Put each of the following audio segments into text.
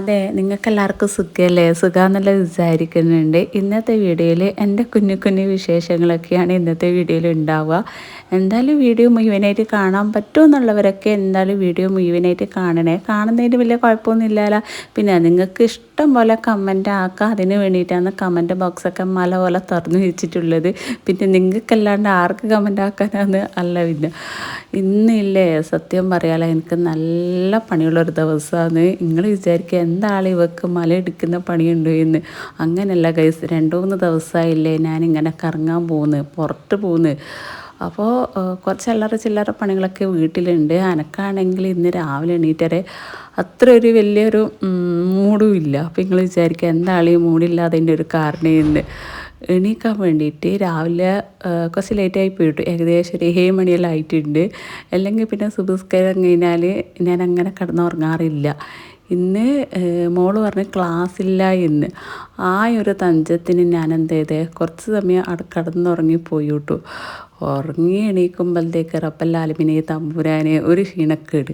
അതെ നിങ്ങൾക്കെല്ലാവർക്കും സുഖമല്ലേ സുഖമെന്നുള്ള വിചാരിക്കുന്നുണ്ട്. ഇന്നത്തെ വീഡിയോയിൽ എന്റെ കുഞ്ഞു കുഞ്ഞു വിശേഷങ്ങളൊക്കെയാണ് ഇന്നത്തെ വീഡിയോയിൽ ഉണ്ടാവുക. എന്തായാലും വീഡിയോ മുഴുവനായിട്ട് കാണാൻ പറ്റുമെന്നുള്ളവരൊക്കെ എന്തായാലും വീഡിയോ മുഴുവനായിട്ട് കാണണേ. കാണുന്നതിന് വലിയ കുഴപ്പമൊന്നുമില്ലല്ലോ. പിന്നെ നിങ്ങൾക്ക് ഇഷ്ടം പോലെ കമന്റ് ആക്കുക. അതിന് വേണ്ടിയിട്ടാണ് കമന്റ് ബോക്സൊക്കെ മല പോലെ തുറന്നു വെച്ചിട്ടുള്ളത്. പിന്നെ നിങ്ങൾക്കല്ലാണ്ട് ആർക്ക് കമന്റ് ആക്കാനാണ് അല്ല പിന്നെ. ഇന്നില്ലേ സത്യം പറയാലോ എനിക്ക് നല്ല പണിയുള്ളൊരു ദിവസമാണ്. നിങ്ങൾ വിചാരിക്കുക എന്താണ് ഇവക്ക് മല എടുക്കുന്ന പണിയുണ്ടോ എന്ന്. അങ്ങനെയല്ല ഗൈസ് രണ്ടു മൂന്ന് ദിവസമായില്ലേ ഞാനിങ്ങനെ കറങ്ങാൻ പോകുന്നു പുറത്ത് പോകുന്നു അപ്പോൾ കുറച്ച് അല്ലറ ചില്ലറ പണികളൊക്കെ വീട്ടിലുണ്ട്. അനക്കാണെങ്കിൽ ഇന്ന് രാവിലെ എണീറ്റരെ അത്ര ഒരു വലിയൊരു മൂഡും ഇല്ല അപ്പോൾ നിങ്ങൾ വിചാരിക്കുക എന്താണ് ഈ മൂടില്ലാതെ ഒരു കാരണം എന്ന് എണീക്കാൻ വേണ്ടിയിട്ട് രാവിലെ കുറച്ച് ലേറ്റായി പോയിട്ടു ഏകദേശം ഒരു ഏഴ് മണിയെല്ലാം ആയിട്ടുണ്ട്. അല്ലെങ്കിൽ പിന്നെ സുബസ്കാരം കഴിഞ്ഞാൽ ഞാൻ അങ്ങനെ കിടന്നുറങ്ങാറില്ല. ഇന്ന് മോൾ പറഞ്ഞ് ക്ലാസ്സില്ല എന്ന്. ആ ഒരു തഞ്ചത്തിന് ഞാൻ എന്ത് ചെയ്തേ? കുറച്ച് സമയം അവിടെ കിടന്നുറങ്ങിപ്പോയി ഉറങ്ങി എണീക്കുമ്പോഴത്തേക്ക് റപ്പല്ലാലുമിനെ തമ്പുരാനെ ഒരു ക്ഷീണക്കേട്.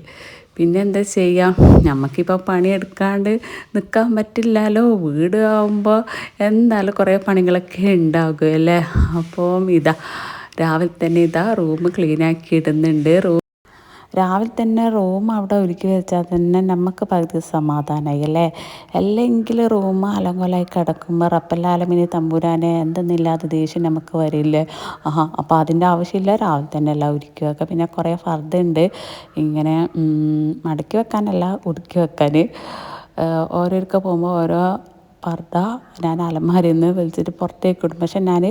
പിന്നെ എന്താ ചെയ്യാം? നമുക്കിപ്പോൾ പണിയെടുക്കാണ്ട് നിൽക്കാൻ പറ്റില്ലല്ലോ. വീട് ആകുമ്പോൾ എന്തായാലും കുറേ പണികളൊക്കെ ഉണ്ടാകും അല്ലേ? അപ്പം ഇതാ രാവിലെ തന്നെ ഇതാ റൂം ക്ലീനാക്കി ഇടുന്നുണ്ട്. റൂം രാവിലെ തന്നെ റൂം അവിടെ ഒരുക്കി വെച്ചാൽ തന്നെ നമുക്ക് പകുതി സമാധാനമായി അല്ലേ? അല്ലെങ്കിൽ റൂം അലങ്കോലായി കിടക്കുമ്പോൾ റപ്പല്ലാലമിനി തമ്പുരാനെ എന്തെന്നില്ലാത്ത ദേഷ്യം നമുക്ക് വരില്ലേ? ആഹാ അപ്പോൾ അതിന്റെ ആവശ്യമില്ല രാവിലെ തന്നെ എല്ലാം ഒരുക്കി വെക്കുക. പിന്നെ കുറേ ഫർദ്ദുണ്ട് ഇങ്ങനെ മടക്കി വെക്കാനല്ല ഒടുക്കി വെക്കാൻ. ഓരോരുക്ക പോകുമ്പോൾ ഓരോ പർദ്ദ ഞാൻ അലമാരിയിൽ നിന്ന് വലിച്ചിട്ട് പുറത്തേക്ക് ഇടും. പക്ഷെ ഞാൻ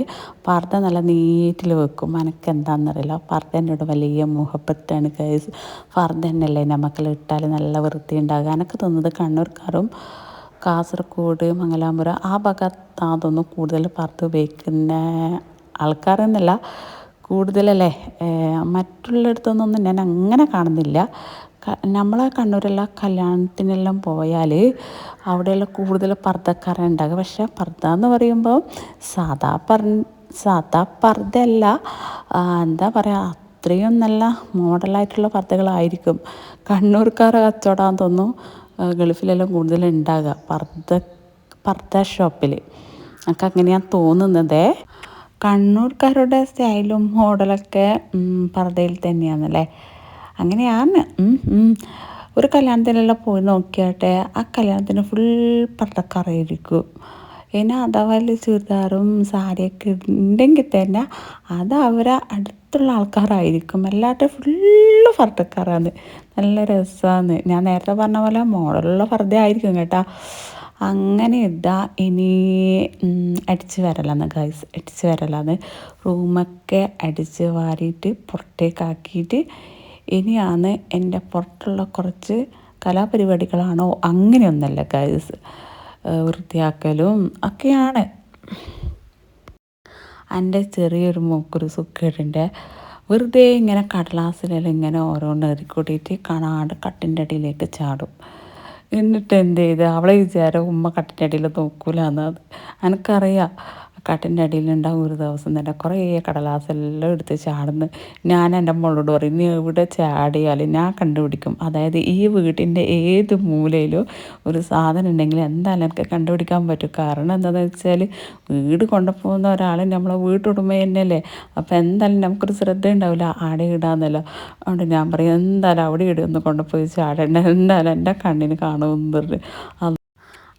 പർദ്ദ നല്ല നീറ്റിൽ വെക്കും. എനിക്ക് എന്താണെന്നറിയില്ല പർദ്ദ എന്നോട് വലിയ മുഹബത്താണ് കേസ് പർദ്ദ തന്നെയല്ലേ നമുക്കെല്ലാം ഇട്ടാൽ നല്ല വൃത്തി ഉണ്ടാകുക എനിക്ക് തോന്നുന്നത് കണ്ണൂർക്കാരും കാസർഗോഡ് മംഗലാപുരം ആ ഭാഗത്താണ് തോന്നുന്നു കൂടുതൽ പർദ്ദ ഉപയോഗിക്കുന്ന ആൾക്കാരെന്നല്ല കൂടുതലല്ലേ? മറ്റുള്ളിടത്തൊന്നും ഞാൻ അങ്ങനെ കാണുന്നില്ല. നമ്മളെ കണ്ണൂരുള്ള കല്യാണത്തിനെല്ലാം പോയാൽ അവിടെയുള്ള കൂടുതൽ പർദ്ദക്കാരാണ് പക്ഷെ പർദ്ദ എന്ന് പറയുമ്പോൾ സാധാ പർ സാധാ പർദ്ദയല്ല. എന്താ പറയുക അത്രയും നല്ല മോഡലായിട്ടുള്ള പർദ്ദകളായിരിക്കും. കണ്ണൂർക്കാരെ കച്ചവടാൻ തോന്നുന്നു ഗൾഫിലെല്ലാം കൂടുതൽ ഉണ്ടാകുക പർദ്ദ പർദ്ദ ഷോപ്പിൽ എനിക്ക് അങ്ങനെയാണ് തോന്നുന്നത്. കണ്ണൂർക്കാരുടെ സ്റ്റൈലും മോഡലൊക്കെ പർദ്ദയിൽ തന്നെയാണല്ലേ? അങ്ങനെയാണ്. ഒരു കല്യാണത്തിനെല്ലാം പോയി നോക്കിയാട്ടെ ആ കല്യാണത്തിന് ഫുൾ പട്ടക്കറായിരിക്കും ഇനി അഥവാ ചുരിദാറും സാരിയൊക്കെ ഉണ്ടെങ്കിൽ തന്നെ അത് അവരെ അടുത്തുള്ള ആൾക്കാരായിരിക്കും. അല്ലാതെ ഫുള്ള് ഫർട്ടക്കാരാണ് നല്ല രസമാണ് ഞാൻ നേരത്തെ പറഞ്ഞ പോലെ മോഡലുള്ള ഫർദ ആയിരിക്കും കേട്ടോ. അങ്ങനെ ഇതാ ഇനി അടിച്ച് വരലാന്ന് ഗൈസ് അടിച്ച് വരലാന്ന്. റൂമൊക്കെ അടിച്ച് വാരിയിട്ട് പുറത്തേക്കാക്കിയിട്ട് ഇനിയാണ് എന്റെ പുറത്തുള്ള കുറച്ച് കലാപരിപാടികളാണോ? അങ്ങനെയൊന്നല്ല ഗൈസ് വൃത്തിയാക്കലും ഒക്കെയാണ്. എന്റെ ചെറിയൊരു മൂക്കൊരു സുഖേടിന്റെ വെറുതെ ഇങ്ങനെ കടലാസിലെല്ലാം ഇങ്ങനെ ഓരോന്ന് എറിക്കൂട്ടിയിട്ട് കാണാണ്ട് കട്ടിന്റെ അടിയിലേക്ക് ചാടും. എന്നിട്ട് എന്ത് ചെയ്ത് അവളെ വിചാരം ഉമ്മ കട്ടിന്റെ അടിയിൽ നോക്കൂലെന്നത് എനിക്കറിയാം. കാട്ടിന്റെ അടിയിലുണ്ടാകും ഒരു ദിവസം തന്നെ. കുറേ കടലാസെല്ലാം എടുത്ത് ചാടുന്നു. ഞാൻ എന്റെ മോളോട് പറയും നീ എവിടെ ചാടിയാലും ഞാൻ കണ്ടുപിടിക്കും. അതായത് ഈ വീട്ടിന്റെ ഏത് മൂലയിലും ഒരു സാധനം ഉണ്ടെങ്കിൽ എന്തായാലും എനിക്ക് കണ്ടുപിടിക്കാൻ പറ്റും. കാരണം എന്താണെന്ന് വെച്ചാൽ വീട് കൊണ്ടുപോകുന്ന ഒരാൾ നമ്മളെ വീട്ടുടമ തന്നെയല്ലേ. അപ്പോൾ എന്തായാലും നമുക്കൊരു ശ്രദ്ധ ഉണ്ടാവില്ല ആടെ ഇടാന്നല്ലോ. അതുകൊണ്ട് ഞാൻ പറയും എന്തായാലും അവിടെ ഇടുമെന്ന് കൊണ്ടുപോയി ചാടേണ്ട. എന്തായാലും എന്റെ കണ്ണിന് കാണുമെന്ന് പറഞ്ഞു.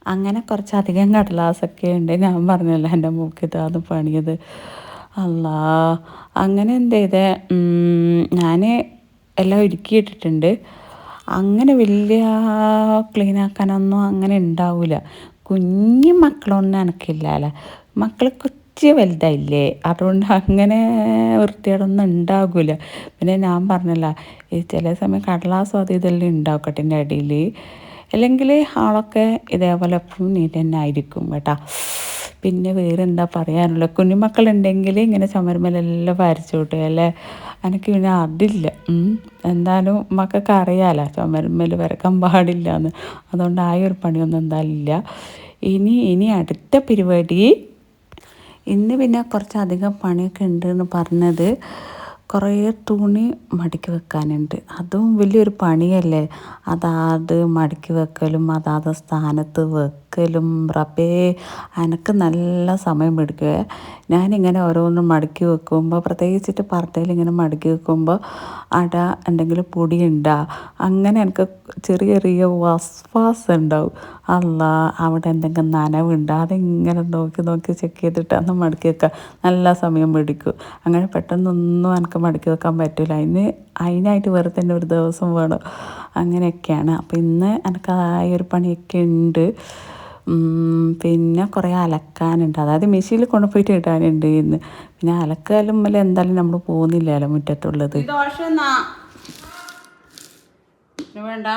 അങ്ങനെ കുറച്ചധികം കടലാസൊക്കെ ഉണ്ട്. ഞാൻ പറഞ്ഞല്ലോ എന്റെ അത് പണിയത്. അല്ല അങ്ങനെ എന്ത് ചെയ്തേ? ഞാൻ എല്ലാം ഒരുക്കിയിട്ടിട്ടുണ്ട് അങ്ങനെ വലിയ ക്ലീൻ ആക്കാനൊന്നും അങ്ങനെ ഉണ്ടാവില്ല കുഞ്ഞു മക്കളൊന്നും എനിക്കില്ലല്ലോ മക്കൾ കൊച്ചു വലുതായില്ലേ അതുകൊണ്ട് അങ്ങനെ വൃത്തിയോടൊന്നും ഉണ്ടാകില്ല പിന്നെ ഞാൻ പറഞ്ഞല്ല ഈ ചില സമയം കടലാസും ഇതെല്ലാം ഉണ്ടാവും കട്ടിന്റെ അടിയിൽ അല്ലെങ്കിൽ ആളൊക്കെ ഇതേപോലെ എപ്പോഴും നീറ്റ് തന്നെ ആയിരിക്കും കേട്ടോ. പിന്നെ വേറെ എന്താ പറയാനുള്ളത് കുഞ്ഞുമക്കളുണ്ടെങ്കിൽ ഇങ്ങനെ ചുമരുമലെല്ലാം വരച്ചു കൂട്ടുക അല്ലേ? എനിക്ക് പിന്നെ അതില്ല. എന്തായാലും മക്കൾക്ക് അറിയാലോ ചുമരുമൽ വരക്കാൻ പാടില്ല എന്ന് അതുകൊണ്ട് ആ ഒരു പണിയൊന്നും എന്തായാലും ഇല്ല. ഇനി ഇനി അടുത്ത പരിപാടി. ഇന്ന് പിന്നെ കുറച്ചധികം പണിയൊക്കെ ഉണ്ട് എന്ന് പറഞ്ഞത്. കുറേ തുണി മടക്കി വെക്കാനുണ്ട്. അതും വലിയൊരു പണിയല്ലേ? അതാത് മടക്കി വെക്കലും അതാത് സ്ഥാനത്ത് വെക്കലും റബ്ബേ അനക്ക് നല്ല സമയം എടുക്കുക. ഞാനിങ്ങനെ ഓരോന്നും മടക്കി വെക്കുമ്പോൾ പ്രത്യേകിച്ചിട്ട് പർദ്ദയിൽ ഇങ്ങനെ മടക്കി വെക്കുമ്പോൾ അട എന്തെങ്കിലും പൊടി ഉണ്ടാ അങ്ങനെ എനിക്ക് ചെറിയ ചെറിയ വസ്വാസ് ഉണ്ടാവും. അല്ല അവിടെ എന്തെങ്കിലും നനവുണ്ട്? അതിങ്ങനെ നോക്കി നോക്കി ചെക്ക് ചെയ്തിട്ട് അന്ന് മടക്കി വെക്കുക നല്ല സമയം പിടിക്കും. അങ്ങനെ പെട്ടെന്നൊന്നും എനിക്ക് മടക്കി വെക്കാൻ പറ്റില്ല. അതിന് അതിനായിട്ട് വേറെ തന്നെ ഒരു ദിവസം വേണം. അങ്ങനെയൊക്കെയാണ്. അപ്പോൾ ഇന്ന് എനിക്ക് ആ ഒരു പണിയൊക്കെ ഉണ്ട്. പിന്നെ കുറേ അലക്കാനുണ്ട്. അതായത് മെഷീനിൽ കൊണ്ടുപോയിട്ട് ഇടാനുണ്ട് ഇന്ന്. പിന്നെ അലക്കാലും മേലെ എന്തായാലും നമ്മൾ പോകുന്നില്ലല്ലോ മുറ്റത്തുള്ളത്. വേണ്ട.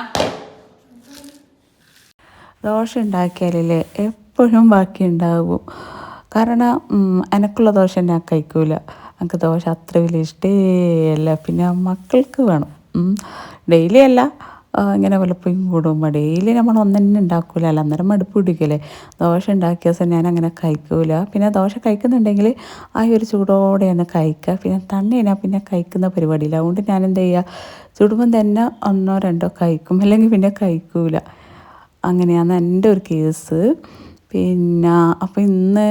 ദോശ ഉണ്ടാക്കിയാലല്ലേ എപ്പോഴും ബാക്കി ഉണ്ടാകും കാരണം എനക്കുള്ള ദോശ ഞാൻ കഴിക്കൂല. എനിക്ക് ദോശ അത്ര വലിയ അല്ല. പിന്നെ മക്കൾക്ക് വേണം. ഡെയിലി അല്ല. ഇങ്ങനെ വല്ലപ്പോഴും കൂടും. ഡെയിലി നമ്മൾ ഒന്നെന്നെ ഉണ്ടാക്കൂലല്ലോ അന്നേരം മടുപ്പ് പിടിക്കില്ലേ ദോശ ഉണ്ടാക്കിയ ദിവസം ഞാൻ അങ്ങനെ കഴിക്കൂല. പിന്നെ ദോശ കഴിക്കുന്നുണ്ടെങ്കിൽ ആ ഒരു ചൂടോടെ തന്നെ കഴിക്കുക. പിന്നെ തണ്ണിനാ പിന്നെ കഴിക്കുന്ന പരിപാടിയില്ല. അതുകൊണ്ട് ഞാൻ എന്ത് ചെയ്യുക? ചുടുമ്പം തന്നെ ഒന്നോ രണ്ടോ കഴിക്കും. അല്ലെങ്കിൽ പിന്നെ കഴിക്കൂല. അങ്ങനെയാണ് എന്റെ ഒരു കേസ്. പിന്നെ അപ്പോൾ ഇന്ന്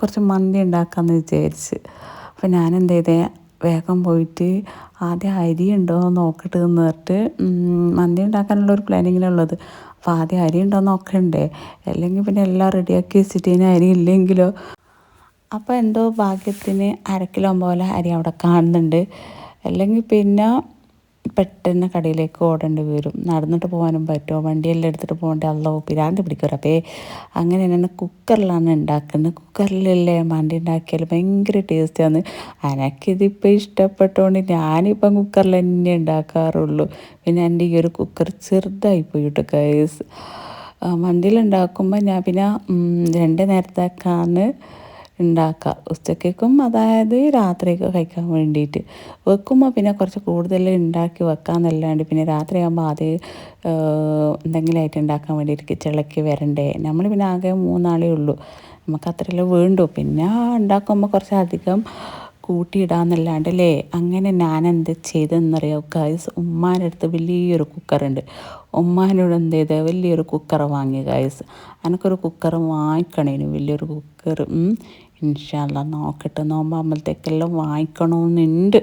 കുറച്ച് മന്തി ഉണ്ടാക്കാമെന്ന് വിചാരിച്ച്. അപ്പോൾ ഞാൻ എന്ത് ചെയ്തേ? വേഗം പോയിട്ട് ആദ്യം അരി ഉണ്ടോ നോക്കട്ടെ എന്ന് പറഞ്ഞിട്ട് മന്തി ഉണ്ടാക്കാനുള്ള ഒരു പ്ലാനിങ്ങിലുള്ളത് അപ്പോൾ ആദ്യം അരി ഉണ്ടോ നോക്കണ്ടേ? അല്ലെങ്കിൽ പിന്നെ എല്ലാം റെഡിയാക്കി വെച്ചിട്ട് ഇനി അരി ഇല്ലെങ്കിലോ? അപ്പോൾ എന്തോ ഭാഗ്യത്തിന് അരക്കിലോ കിലോ പോലെ അരി അവിടെ കാണുന്നുണ്ട്. അല്ലെങ്കിൽ പിന്നെ പെട്ടെന്ന് കടയിലേക്ക് ഓടേണ്ടി വരും. നടന്നിട്ട് പോകാനും പറ്റുമോ വണ്ടിയെല്ലാം എടുത്തിട്ട് പോകേണ്ട അല്ലോ പിരാന്തി പിടിക്കും അപ്പോൾ അങ്ങനെ തന്നെ കുക്കറിലാണ് ഉണ്ടാക്കുന്നത്. കുക്കറിലല്ലേ മണ്ടി ഉണ്ടാക്കിയാൽ ഭയങ്കര ടേസ്റ്റാണ് എനിക്കിതിപ്പോൾ ഇഷ്ടപ്പെട്ടോണ്ട് ഞാനിപ്പം കുക്കറിൽ തന്നെ ഉണ്ടാക്കാറുള്ളൂ. പിന്നെ എന്റെ ഈ ഒരു കുക്കർ ചെറുതായി പോയിട്ട് കൈസ് മന്തിയിലുണ്ടാക്കുമ്പോൾ ഞാൻ പിന്നെ രണ്ട് നേരത്തേക്കാണ് ഉണ്ടാക്കുക. ഉച്ചക്കേക്കും അതായത് രാത്രിയൊക്കെ കഴിക്കാൻ വേണ്ടിയിട്ട് വെക്കുമ്പോൾ പിന്നെ കുറച്ച് കൂടുതൽ ഉണ്ടാക്കി വെക്കാമെന്നല്ലാണ്ട് പിന്നെ രാത്രിയാകുമ്പോൾ ആദ്യം എന്തെങ്കിലും ആയിട്ട് ഉണ്ടാക്കാൻ വേണ്ടിയിട്ട് കിച്ചണിലേക്ക് വരണ്ടേ. നമ്മൾ പിന്നെ ആകെ മൂന്നാളേ ഉള്ളൂ. നമുക്ക് അത്രയല്ലേ വേണ്ടു. പിന്നെ ഉണ്ടാക്കുമ്പോൾ കുറച്ച് അധികം കൂട്ടിയിടാന്നല്ലാണ്ട് അല്ലേ അങ്ങനെ ഞാൻ എന്ത് ചെയ്തെന്നറിയാം? ഗൈസ് ഉമ്മാന്റെ അടുത്ത് വലിയൊരു കുക്കറുണ്ട്. ഉമ്മാനോട് എന്ത് ചെയ്ത്? വലിയൊരു കുക്കർ വാങ്ങി ഗൈസ് എനിക്കൊരു കുക്കർ വാങ്ങിക്കണേനു. വലിയൊരു കുക്കർ ഇൻഷാല്ല നോക്കട്ടെ. നോമ്പാകുമ്പോഴത്തേക്കെല്ലാം വാങ്ങിക്കണമെന്നുണ്ട്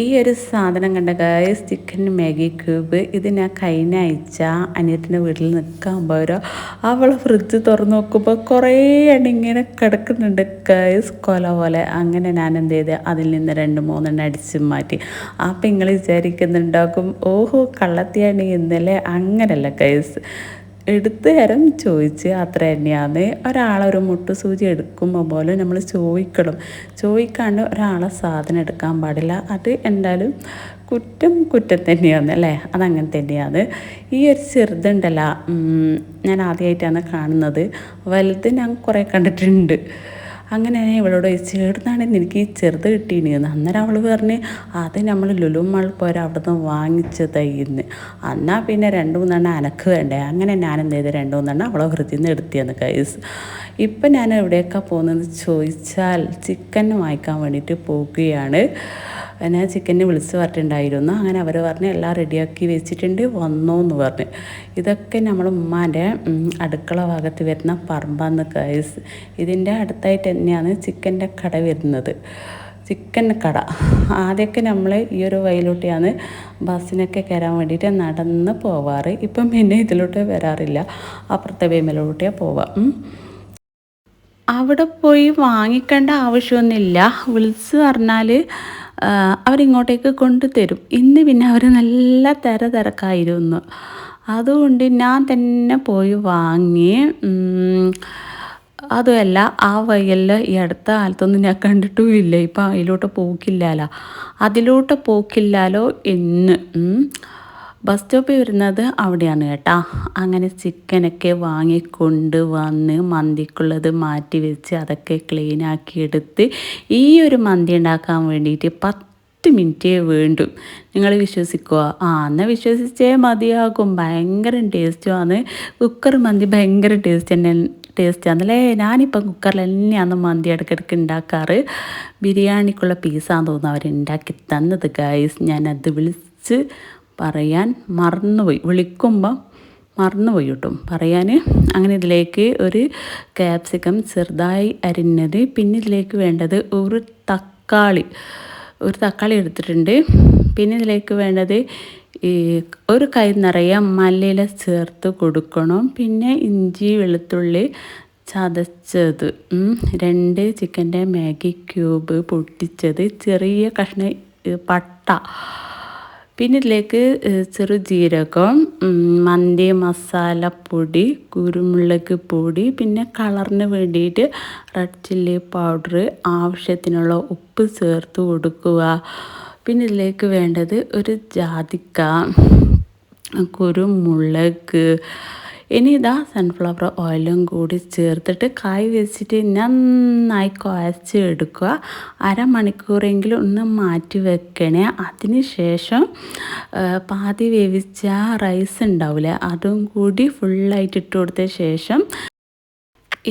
ഈ ഒരു സാധനം കണ്ട ഗൈസ് ചിക്കൻ മാഗി ക്യൂബ് ഇത് ഞാൻ കഴിഞ്ഞ ആഴ്ച അനിയത്തിന്റെ വീട്ടിൽ നിൽക്കാൻ പോരോ അവൾ ഫ്രിഡ്ജ് തുറന്ന് നോക്കുമ്പോൾ കുറേ എണ്ണ ഇങ്ങനെ കിടക്കുന്നുണ്ട് ഗൈസ് കൊല പോലെ. അങ്ങനെ ഞാൻ എന്ത് ചെയ്ത് അതിൽ നിന്ന് രണ്ട് മൂന്നെണ്ണം അടിച്ച് മാറ്റി. അപ്പം നിങ്ങൾ വിചാരിക്കുന്നുണ്ടാക്കും ഓഹോ കള്ളത്തിയാണ് ഇന്നലെ. അങ്ങനല്ല ഗൈസ് എടുത്ത് തരം ചോദിച്ച് അത്ര തന്നെയാണ്. ഒരാളൊരു മുട്ടുസൂചി എടുക്കുമ്പോൾ പോലും നമ്മൾ ചോദിക്കണം. ചോദിക്കാണ്ട് ഒരാളെ സാധനം എടുക്കാൻ പാടില്ല. അത് എന്തായാലും കുറ്റം കുറ്റം തന്നെയാണ് അല്ലേ? അതങ്ങനെ തന്നെയാണ്. ഈ ഒരു ചെറുതുണ്ടല്ല ഞാൻ ആദ്യമായിട്ടാണ് കാണുന്നത്. വലുത് ഞാൻ കുറേ കണ്ടിട്ടുണ്ട്. അങ്ങനെ ഇവളോട് ചേർന്നാണ് എനിക്ക് ഈ ചെറുത് കിട്ടീനെന്ന് അന്നേരം അവൾ പറഞ്ഞ് അത് നമ്മൾ ലുലുമാൾ പോരാ അവിടെ നിന്ന് തയ്യുന്നു എന്നാൽ പിന്നെ രണ്ട് മൂന്നെണ്ണം അനക്ക് വേണ്ടേ? അങ്ങനെ ഞാൻ എന്ത് ചെയ്ത്? രണ്ട് മൂന്നെണ്ണം അവളെ വൃത്തി നിന്ന് എടുത്തിയെന്ന് കൈസ് ഇപ്പം ഞാൻ എവിടെയൊക്കെ പോകുന്നതെന്ന് ചോദിച്ചാൽ ചിക്കൻ വാങ്ങിക്കാൻ വേണ്ടിയിട്ട് പോകുകയാണ് ഞാൻ ചിക്കനെ വിളിച്ച് പറഞ്ഞിട്ടുണ്ടായിരുന്നു. അങ്ങനെ അവർ പറഞ്ഞ് എല്ലാം റെഡിയാക്കി വെച്ചിട്ടുണ്ട് വന്നോ എന്ന് പറഞ്ഞ്. ഇതൊക്കെ നമ്മൾ ഉമ്മാന്റെ അടുക്കള ഭാഗത്ത് വരുന്ന പറമ്പാന്ന് കൈസ് ഇതിന്റെ അടുത്തായിട്ട് തന്നെയാണ് ചിക്കന്റെ കട വരുന്നത്. ചിക്കൻ കട. ആദ്യമൊക്കെ നമ്മൾ ഈ ഒരു വയലോട്ടെയാണ് ബസ്സിനൊക്കെ കയറാൻ വേണ്ടിയിട്ട് നടന്ന് പോവാറ്. ഇപ്പം പിന്നെ ഇതിലോട്ട് വരാറില്ല. അപ്പുറത്തെ വേമലോട്ടിയാണ് പോവാം. അവിടെ പോയി വാങ്ങിക്കേണ്ട ആവശ്യമൊന്നുമില്ല. വിളിച്ച് പറഞ്ഞാൽ അവരിങ്ങോട്ടേക്ക് കൊണ്ടുതരും. ഇന്ന് പിന്നെ അവർ നല്ല തിര തിരക്കായിരുന്നു അതുകൊണ്ട് ഞാൻ തന്നെ പോയി വാങ്ങി അതുമല്ല ആ വയലിൽ ഈ അടുത്ത കാലത്തൊന്നും ഞാൻ കണ്ടിട്ടുമില്ല. ഇപ്പം അതിലോട്ട് പോക്കില്ലല്ലോ അതിലോട്ട് പോക്കില്ലാലോ എന്ന് ബസ് സ്റ്റോപ്പിൽ വരുന്നത് അവിടെയാണ് കേട്ടോ. അങ്ങനെ ചിക്കനൊക്കെ വാങ്ങിക്കൊണ്ട് വന്ന് മന്തിക്കുള്ളത് മാറ്റി വെച്ച് അതൊക്കെ ക്ലീനാക്കി എടുത്ത് ഈ ഒരു മന്തി ഉണ്ടാക്കാൻ വേണ്ടിയിട്ട് പത്ത് മിനിറ്റേ വേണ്ടു. നിങ്ങൾ വിശ്വസിക്കുക ആ എന്നാൽ വിശ്വസിച്ചേ മതിയാകും. ഭയങ്കര ടേസ്റ്റുമാണ് കുക്കർ മന്തി ഭയങ്കര ടേസ്റ്റ് തന്നെ ടേസ്റ്റാണല്ലേ ഞാനിപ്പം കുക്കറിൽ തന്നെയാണ് മന്തി ഇടയ്ക്കിടയ്ക്ക് ഉണ്ടാക്കാറ്. ബിരിയാണിക്കുള്ള പീസാന്ന് തോന്നുന്നു അവർ ഉണ്ടാക്കി തന്നത് ഗൈസ് ഞാനത് വിളിച്ച് പറയാൻ മറന്നുപോയി. വിളിക്കുമ്പം മറന്നുപോയി കിട്ടും പറയാൻ അങ്ങനെ ഇതിലേക്ക് ഒരു ക്യാപ്സിക്കം ചെറുതായി അരിഞ്ഞത് പിന്നെ ഇതിലേക്ക് വേണ്ടത് ഒരു തക്കാളി. ഒരു തക്കാളി എടുത്തിട്ടുണ്ട്. പിന്നെ ഇതിലേക്ക് വേണ്ടത് ഈ ഒരു കൈ നിറയെ മല്ലിയില ചേർത്ത് കൊടുക്കണം. പിന്നെ ഇഞ്ചി വെളുത്തുള്ളി ചതച്ചത്. രണ്ട് ചിക്കന്റെ മാഗി ക്യൂബ് പൊട്ടിച്ചത്. ചെറിയ കഷ്ണ പട്ട. പിന്നെ ഇതിലേക്ക് ചെറു ജീരകം മന്തി മസാലപ്പൊടി കുരുമുളക് പൊടി പിന്നെ കളറിന് വേണ്ടിയിട്ട് റെഡ് ചില്ലി പൗഡർ ആവശ്യത്തിനുള്ള ഉപ്പ് ചേർത്ത് കൊടുക്കുക. പിന്നെ ഇതിലേക്ക് വേണ്ടത് ഒരു ജാതിക്ക കുരുമുളക് ഇനി ഇതാ സൺഫ്ലവർ ഓയിലും കൂടി ചേർത്തിട്ട് കായ് വെച്ചിട്ട് നന്നായി കുഴച്ച് എടുക്കുക അരമണിക്കൂറെങ്കിലും ഒന്ന് മാറ്റി വെക്കണേ. അതിനുശേഷം പാതി വേവിച്ച റൈസ് ഉണ്ടാവില്ലേ അതും കൂടി ഫുള്ളായിട്ട് ഇട്ട് കൊടുത്ത ശേഷം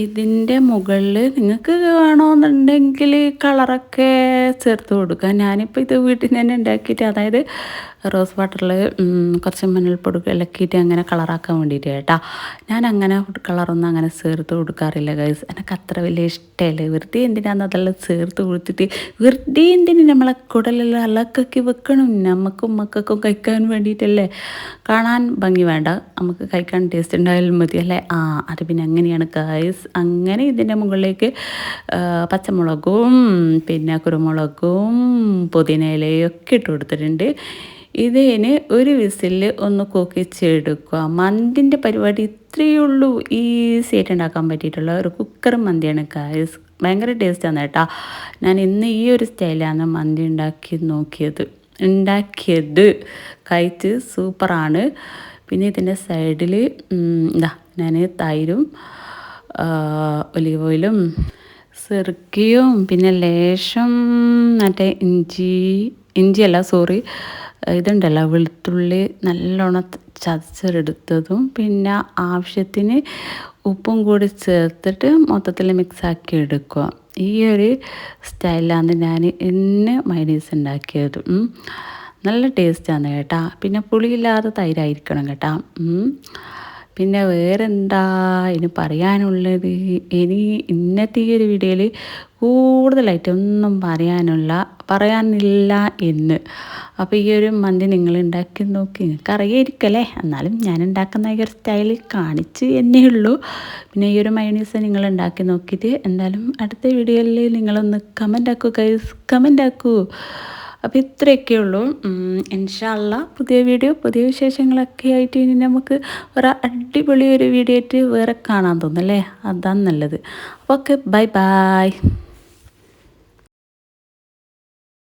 ഇതിന്റെ മുകളിൽ നിങ്ങൾക്ക് വേണമെന്നുണ്ടെങ്കിൽ കളറൊക്കെ ചേർത്ത് കൊടുക്കുക ഞാനിപ്പോൾ ഇത് വീട്ടിൽ നിന്ന് തന്നെ ഉണ്ടാക്കിയിട്ട് അതായത് റോസ് വാട്ടറിൽ കുറച്ച് മഞ്ഞൾപ്പൊടി ഇളക്കിയിട്ട് അങ്ങനെ കളറാക്കാൻ വേണ്ടിയിട്ട് കേട്ടോ. ഞാൻ അങ്ങനെ കളറൊന്നും അങ്ങനെ ചേർത്ത് കൊടുക്കാറില്ല ഗൈസ് എനിക്ക് അത്ര വലിയ ഇഷ്ടമല്ല വെറുതെ എന്തിനാന്ന് അതെല്ലാം ചേർത്ത് കൊടുത്തിട്ട് വെറുതെ എന്തിനു നമ്മളെ കുടലെല്ലാം അലക്കൊക്കെ വെക്കണം? നമുക്കും മക്കൾക്കും കഴിക്കാൻ വേണ്ടിയിട്ടല്ലേ? കാണാൻ ഭംഗി വേണ്ട. നമുക്ക് കഴിക്കാൻ ടേസ്റ്റ് ഉണ്ടായാലും മതി അല്ലേ? ആ അത് പിന്നെ അങ്ങനെയാണ് ഗൈസ് അങ്ങനെ ഇതിന്റെ മുകളിലേക്ക് പച്ചമുളകും പിന്നെ കുരുമുളകും പുതിനയിലയൊക്കെ ഇട്ട് കൊടുത്തിട്ടുണ്ട്. ഇതിന് ഒരു വിസിൽ ഒന്ന് കൊക്കിച്ചെടുക്കുക മന്തിന്റെ പരിപാടി ഇത്രയേ ഉള്ളൂ. ഈസി ആയിട്ട് ഉണ്ടാക്കാൻ പറ്റിയിട്ടുള്ള ഒരു കുക്കർ മന്തിയാണ് കായസ് ഭയങ്കര ടേസ്റ്റാണ് കേട്ടോ. ഞാൻ ഇന്ന് ഈ ഒരു സ്റ്റൈലാണ് മന്തി ഉണ്ടാക്കി നോക്കിയത്. ഉണ്ടാക്കിയത്. കഴിച്ച് സൂപ്പറാണ് പിന്നെ ഇതിന്റെ സൈഡിൽ എന്താ ഞാൻ തൈരും ഒലിവ് ഓയിലും സെറുക്കിയും പിന്നെ ലേശം മറ്റേ ഇഞ്ചി ഇഞ്ചിയല്ല സോറി ഇതുണ്ടല്ലോ വെളുത്തുള്ളി നല്ലോണം ചതച്ചെടുത്തതും പിന്നെ ആവശ്യത്തിന് ഉപ്പും കൂടി ചേർത്തിട്ട് മൊത്തത്തിൽ മിക്സാക്കി എടുക്കുക. ഈ ഒരു സ്റ്റൈലാണ് ഞാൻ ഇന്ന് മൈനീസ് ഉണ്ടാക്കിയത്. നല്ല ടേസ്റ്റാണ് കേട്ടോ. പിന്നെ പുളിയില്ലാതെ തൈരായിരിക്കണം കേട്ടാ. പിന്നെ വേറെന്താ ഇനി പറയാനുള്ളത്? ഇനി ഇന്നത്തെ ഈ ഒരു വീഡിയോയിൽ കൂടുതലായിട്ട് ഒന്നും പറയാനുള്ള പറയാനില്ല എന്ന്. അപ്പോൾ ഈ ഒരു മന്തി നിങ്ങൾ ഉണ്ടാക്കി നോക്കി. നിങ്ങൾക്ക് അറിയായിരിക്കല്ലേ എന്നാലും ഞാൻ ഉണ്ടാക്കുന്ന ഈ ഒരു സ്റ്റൈൽ കാണിച്ച് എന്നേ ഉള്ളൂ. പിന്നെ ഈ ഒരു മയണീസ് നിങ്ങൾ ഉണ്ടാക്കി നോക്കിയിട്ട് എന്തായാലും അടുത്ത വീഡിയോയിൽ നിങ്ങളൊന്ന് കമന്റ് ആക്കൂ ഗൈസ് കമന്റ് ആക്കൂ. അപ്പോൾ ഇത്രയൊക്കെ ഉള്ളൂ. ഇൻഷാല്ല പുതിയ വീഡിയോ പുതിയ വിശേഷങ്ങളൊക്കെ ആയിട്ട് ഇനി നമുക്ക് ഒരു അടിപൊളി ഒരു വീഡിയോ ആയിട്ട് വേറെ കാണാൻ തോന്നുന്നല്ലേ അതാണ് നല്ലത്. Okay bye bye.